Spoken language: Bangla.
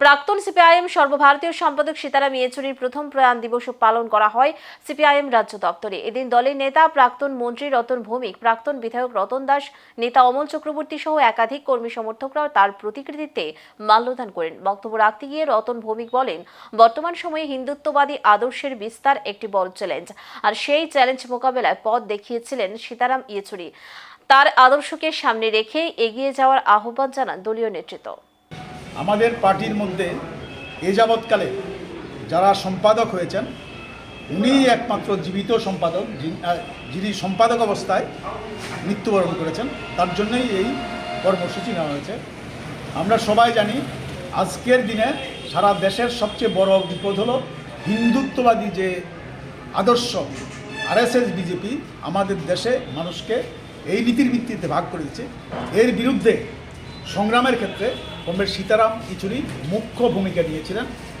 প্রাক্তন সিপিআইএম সর্বভারতীয় সম্পাদক সীতারাম ইয়েচুরির প্রথম প্রয়াণ দিবস পালন করা হয় সিপিআইএম রাজ্য দপ্তরে। এদিন দলের নেতা প্রাক্তন মন্ত্রী রতন ভৌমিক, প্রাক্তন বিধায়ক রতন দাস, নেতা অমল চক্রবর্তী সহ একাধিক কর্মী সমর্থকরাও তার প্রতিকৃতিতে মাল্যদান করেন। বক্তব্য রাখতে গিয়ে রতন ভৌমিক বলেন, বর্তমান সময়ে হিন্দুত্ববাদী আদর্শের বিস্তার একটি বড় চ্যালেঞ্জ আর সেই চ্যালেঞ্জ মোকাবেলায় পথ দেখিয়েছিলেন সীতারাম ইয়েচুরি। তার আদর্শকে সামনে রেখে এগিয়ে যাওয়ার আহ্বান জানান দলীয় নেতৃত্ব। আমাদের পার্টির মধ্যে এ যাবৎকালে যারা সম্পাদক হয়েছেন, উনিই একমাত্র জীবিত সম্পাদক, যিনি- যিনি সম্পাদক অবস্থায় মৃত্যুবরণ করেছেন, তার জন্যই এই কর্মসূচি নেওয়া হয়েছে। আমরা সবাই জানি, আজকের দিনে সারা দেশের সবচেয়ে বড় বিপদ হলো হিন্দুত্ববাদী যে আদর্শ আরএসএস বিজেপি আমাদের দেশে মানুষকে এই নীতির ভিত্তিতে ভাগ করে দিচ্ছে। এর বিরুদ্ধে সংগ্রামের ক্ষেত্রে কমরেড সীতারাম ইচুরি মুখ্য ভূমিকা নিয়েছিলেন।